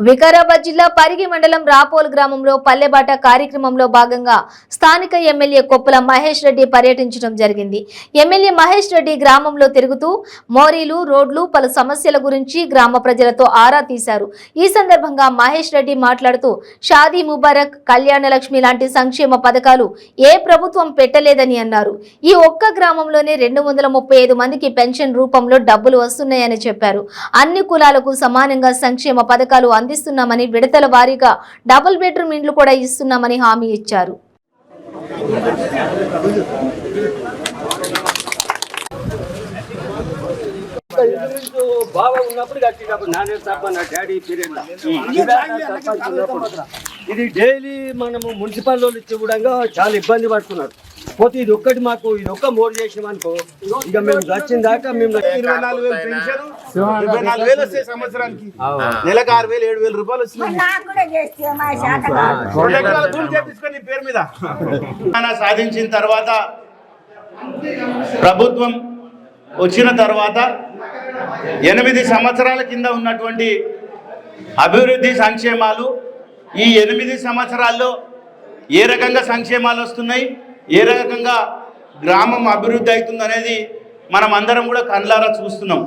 వికారాబాద్ జిల్లా పరిగి మండలం రాపోల్ గ్రామంలో పల్లెబాట కార్యక్రమంలో భాగంగా స్థానిక ఎమ్మెల్యే కొప్పుల మహేష్ రెడ్డి పర్యటించడం జరిగింది. ఎమ్మెల్యే మహేష్ రెడ్డి గ్రామంలో తిరుగుతూ మోరీలు రోడ్లు పలు సమస్యల గురించి గ్రామ ప్రజలతో ఆరా తీశారు. ఈ సందర్భంగా మహేష్ రెడ్డి మాట్లాడుతూ షాదీ ముబారక్ కళ్యాణ లక్ష్మి లాంటి సంక్షేమ పథకాలు ఏ ప్రభుత్వం పెట్టలేదని అన్నారు. ఈ ఒక్క గ్రామంలోనే రెండు వందల ముప్పై ఐదు మందికి పెన్షన్ రూపంలో డబ్బులు వస్తున్నాయని చెప్పారు. అన్ని కులాలకు సమానంగా సంక్షేమ పథకాలు అందిస్తున్నామని విడతల వారీగా డబుల్ బెడ్రూమ్ ఇండ్లు కూడా ఇస్తున్నామని హామీ ఇచ్చారు. బావ ఉన్నప్పుడు కట్టినప్పుడు నానే తప్ప నా డాడీ పీరియడ్ ఇది డైలీ మనము మున్సిపల్ వాళ్ళు ఇచ్చి కూడా చాలా ఇబ్బంది పడుతున్నారు. పోతే ఇది ఒక్కటి మాకు ఇది ఒక్క మోర్ చేసినాం అనుకో ఇక మేము వచ్చిన దాకా మేము ఇరవై నాలుగు వేలు పెన్షన్ ఇరవై నాలుగు వేలు వస్తాయి సంవత్సరానికి. నెలకు ఆరు వేలు ఏడు వేలు రూపాయలు నీ పేరు మీద. సాధించిన తర్వాత ప్రభుత్వం వచ్చిన తర్వాత ఎనిమిది సంవత్సరాల కింద ఉన్నటువంటి అభివృద్ధి సంక్షేమాలు ఈ ఎనిమిది సంవత్సరాల్లో ఏ రకంగా సంక్షేమాలు వస్తున్నాయి ఏ రకంగా గ్రామం అభివృద్ధి అవుతుంది అనేది మనం అందరం కూడా కళ్ళారా చూస్తున్నాం.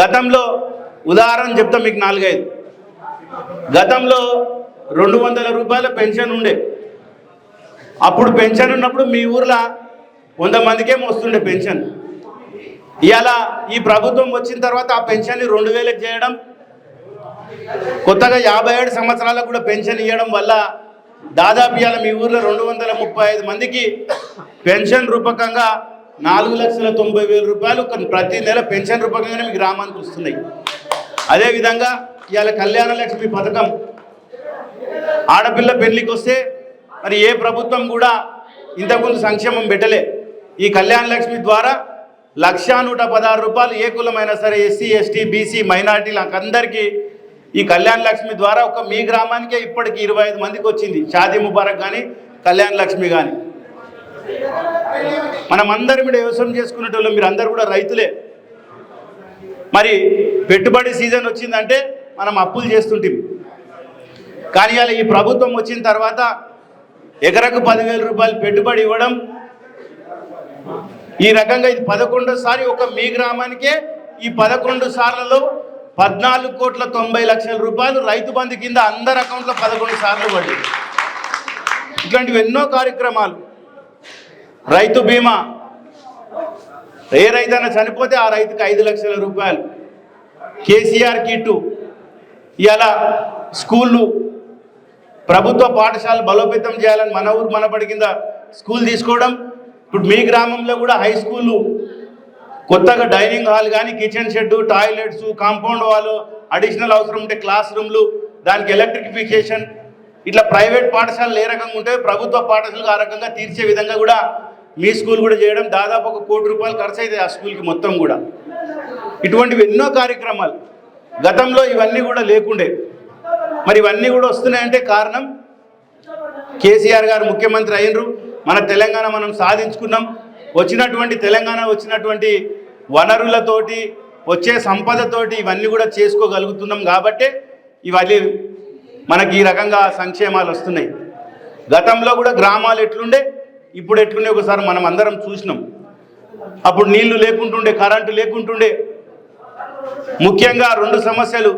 గతంలో ఉదాహరణ చెప్తాం మీకు నాలుగైదు. గతంలో రెండు వందల రూపాయల పెన్షన్ ఉండే. అప్పుడు పెన్షన్ ఉన్నప్పుడు మీ ఊర్లో వంద మందికేమో వస్తుండే పెన్షన్. ఇలా ఈ ప్రభుత్వం వచ్చిన తర్వాత ఆ పెన్షన్ని రెండు వేలకు చేయడం కొత్తగా యాభై ఏడు సంవత్సరాలకు కూడా పెన్షన్ ఇవ్వడం వల్ల దాదాపు ఇవాళ మీ ఊర్లో రెండు వందల ముప్పై ఐదు మందికి పెన్షన్ రూపకంగా నాలుగు లక్షల తొంభై వేల రూపాయలు ప్రతి నెల పెన్షన్ రూపకంగానే మీ గ్రామానికి వస్తున్నాయి. అదేవిధంగా ఇవాళ కళ్యాణ లక్ష్మి పథకం ఆడపిల్ల పెళ్ళికి వస్తే మరి ఏ ప్రభుత్వం కూడా ఇంతకుముందు సంక్షేమం పెట్టలే. ఈ కళ్యాణ లక్ష్మి ద్వారా లక్షా నూట పదహారు రూపాయలు ఏ కులమైనా సరే ఎస్సీ ఎస్టీ బీసీ మైనార్టీలకు అందరికీ ఈ కళ్యాణ లక్ష్మి ద్వారా ఒక మీ గ్రామానికే ఇప్పటికి ఇరవై ఐదు మందికి వచ్చింది. షాదీ ముబారక్ కానీ కళ్యాణ లక్ష్మి కానీ మనం అందరం కూడా వ్యవసాయం చేసుకునేటోళ్ళు. మీరు అందరు కూడా రైతులే. మరి పెట్టుబడి సీజన్ వచ్చిందంటే మనం అప్పులు చేస్తుంటాం. కానీ అలా ఈ ప్రభుత్వం వచ్చిన తర్వాత ఎకరకు పదివేల రూపాయలు పెట్టుబడి ఇవ్వడం ఈ రకంగా ఇది పదకొండోసారి ఒక మీ గ్రామానికే ఈ పదకొండు సార్లలో పద్నాలుగు కోట్ల తొంభై లక్షల రూపాయలు రైతు బంధు కింద అందరి అకౌంట్లో పదకొండు సార్లు పడింది ఇట్లాంటివి ఎన్నో కార్యక్రమాలు. రైతు బీమా. ఏ రైతైనా చనిపోతే ఆ రైతుకి ఐదు లక్షల రూపాయలు. కేసీఆర్ కిట్టు. ఇలా స్కూళ్ళు. ప్రభుత్వ పాఠశాలలు బలోపేతం చేయాలని మన ఊరు మనబడి కింద స్కూల్ తీసుకోవడం. ఇప్పుడు మీ గ్రామంలో కూడా హై స్కూళ్ళు కొత్తగా డైనింగ్ హాల్ కానీ కిచెన్ షెడ్ టాయిలెట్స్ కాంపౌండ్ వాళ్ళు అడిషనల్ అవసరం ఉంటే క్లాస్ రూమ్లు దానికి ఎలక్ట్రిఫికేషన్ ఇట్లా ప్రైవేట్ పాఠశాలలు ఏ రకంగా ఉంటాయో ప్రభుత్వ పాఠశాలకు ఆ రకంగా తీర్చే విధంగా కూడా మీ స్కూల్ కూడా చేయడం దాదాపు ఒక కోటి రూపాయలు ఖర్చు అవుతాయి ఆ స్కూల్కి మొత్తం కూడా. ఇటువంటివి ఎన్నో కార్యక్రమాలు. గతంలో ఇవన్నీ కూడా లేకుండే. మరి ఇవన్నీ కూడా వస్తున్నాయంటే కారణం కేసీఆర్ గారు ముఖ్యమంత్రి అయినరు. మన తెలంగాణ మనం సాధించుకున్నాం. వచ్చినటువంటి తెలంగాణ వచ్చినటువంటి వనరులతోటి వచ్చే సంపదతోటి ఇవన్నీ కూడా చేసుకోగలుగుతున్నాం కాబట్టే ఇవన్నీ మనకి ఈ రకంగా సంక్షేమాలు వస్తున్నాయి. గతంలో కూడా గ్రామాలు ఎట్లుండే ఇప్పుడు ఎట్లుండే ఒకసారి మనం అందరం చూసినాం. అప్పుడు నీళ్ళు లేకుంటుండే కరెంటు లేకుంటుండే. ముఖ్యంగా రెండు సమస్యలు